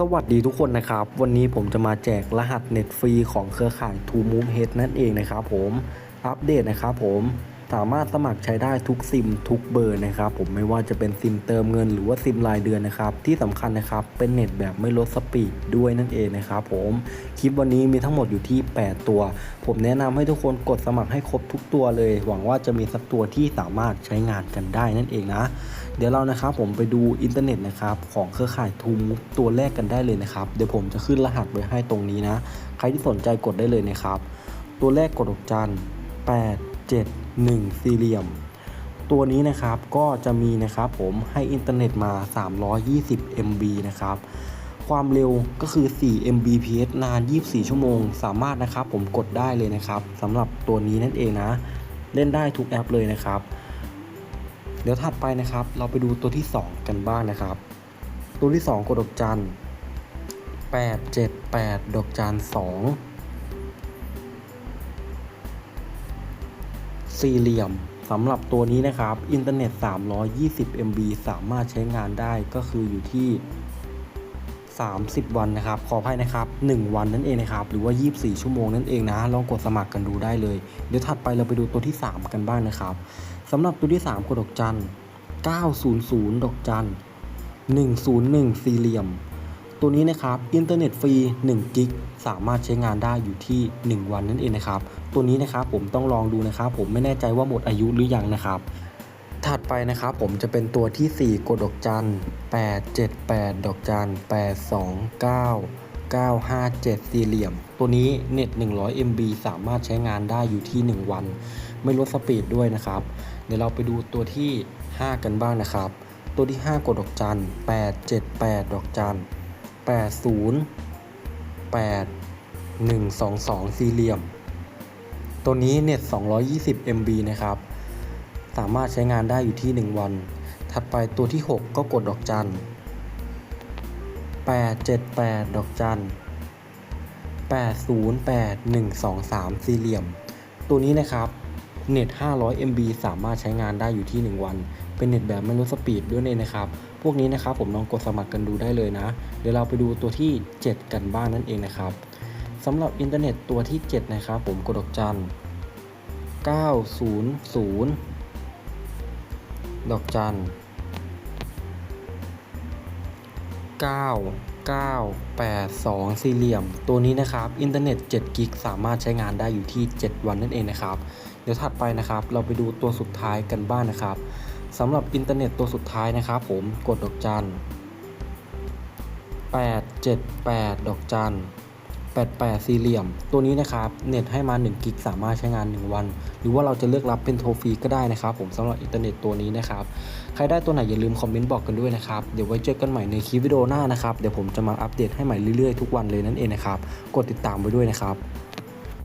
สวัสดีทุกคนนะครับ วันนี้ผมจะมาแจกรหัสเน็ตฟรีของเครือข่าย t o Move Head นั่นเองนะครับผม อัปเดตนะครับผม สามารถสมัครใช้ได้ทุกซิมทุกเบอร์นะครับผมไม่ว่าจะเป็นซิมเติมเงินหรือว่าซิมรายเดือนนะครับที่สำคัญนะครับเป็นเน็ตแบบไม่ลดสปีดด้วยนั่นเองนะครับผมคลิปวันนี้มีทั้งหมดอยู่ที่ 8 ตัว ผมแนะนำให้ทุกคนกดสมัครให้ครบทุกตัวเลย หวังว่าจะมีสักตัวที่สามารถใช้งานกันได้นั่นเองนะ เดี๋ยวเรานะครับผมไปดูอินเทอร์เน็ตนะครับของเครือข่ายทูมุกตัวแรกกันได้เลยนะครับเดี๋ยวผมจะขึ้นรหัสไว้ให้ตรงนี้นะ ใครที่สนใจกดได้เลยนะครับ ตัวแรกกดดอกจัน 8 7 1 สี่เหลี่ยม ตัวนี้นะครับก็จะมีนะครับผมให้อินเทอร์เน็ตมา 320 MB นะครับความเร็วก็คือ 4 Mbps นาน 24 ชั่วโมง สามารถนะครับผมกดได้เลยนะครับสำหรับตัวนี้นั่นเองนะ เล่นได้ทุกแอปเลยนะครับ เดี๋ยวถัดไปนะครับ เราไปดูตัวที่ 2 กันบ้างนะครับ ตัวที่ 2 กดดอกจัน8 7 8 ดอกจัน2 สี่เหลี่ยมสำหรับตัวนี้นะครับอินเทอร์เน็ต 320 MB สามารถใช้งานได้ก็คืออยู่ที่ 30 วันนะครับ ขออภัยนะครับ 1 วันนั่นเองนะครับ หรือว่า 24 ชั่วโมงนั่นเองนะ ลองกดสมัครกันดูได้เลย เดี๋ยวถัดไปเราไปดูตัวที่ 3 กันบ้างนะครับสำหรับตัวที่ 3กดดอกจัน 900 ดอกจัน 101 สี่เหลี่ยม ตัวนี้นะครับอินเทอร์เน็ตฟรี1กิกสามารถใช้งานได้อยู่ที่ 1 วันนั่นเองนะครับ ตัวนี้นะครับผมต้องลองดูนะครับ ผมไม่แน่ใจว่าหมดอายุหรือยังนะครับ ถัดไปนะครับผมจะเป็นตัวที่ 4 กดดอกจัน 878 ดอกจัน 829 957 สี่เหลี่ยม ตัวนี้เน็ต 100 MB สามารถใช้งานได้อยู่ที่ 1 วัน ไม่ลดสปีดด้วยนะครับ เดี๋ยวเราไปดูตัวที่ 5 กันบ้างนะครับ ตัวที่ 5 กดดอกจัน 878 ดอกจัน 80 8 122 สี่เหลี่ยม ตัวนี้เน็ต 220 MB นะครับ สามารถใช้งานได้อยู่ที่ 1 วัน ถัดไปตัวที่ 6 ก็กดดอกจัน 878 ดอกจัน 808 123 สี่เหลี่ยม ตัวนี้นะครับ เน็ต 500 MB สามารถใช้งานได้อยู่ที่ 1 วัน เป็นเน็ตแบบไม่ลดสปีดด้วยเนี่ยนะครับ พวกนี้นะครับผมลองกดสมัครกันดูได้เลยนะ เดี๋ยวเราไปดูตัวที่ 7 กันบ้างนั่นเองนะครับสำหรับอินเทอร์เน็ตตัวที่ 7 นะครับผมกดดอกจัน 900 ดอกจัน 9 9 8 2 สี่เหลี่ยม ตัวนี้นะครับ อินเทอร์เน็ต7กิก สามารถใช้งานได้อยู่ที่ 7 วันนั่นเองนะครับ เดี๋ยวถัดไปนะครับ เราไปดูตัวสุดท้ายกันบ้างนะครับสำหรับอินเทอร์เน็ตตัวสุดท้ายนะครับ ผมกดดอกจัน8 7 8 ดอกจัน88 สี่เหลี่ยม ตัวนี้นะครับ เน็ตให้มา1กิกสามารถใช้งาน 1 วัน หรือว่าเราจะเลือกรับเป็นโทรฟรีก็ได้นะครับ ผมสำหรับอินเทอร์เน็ตตัวนี้นะครับ ใครได้ตัวไหนอย่าลืมคอมเมนต์บอกกันด้วยนะครับ เดี๋ยวไว้เจอกันใหม่ในคลิปวิดีโอหน้านะครับ เดี๋ยวผมจะมาอัปเดตให้ใหม่เรื่อยๆทุกวันเลยนั่นเองนะครับ กดติดตามไว้ด้วยนะครับ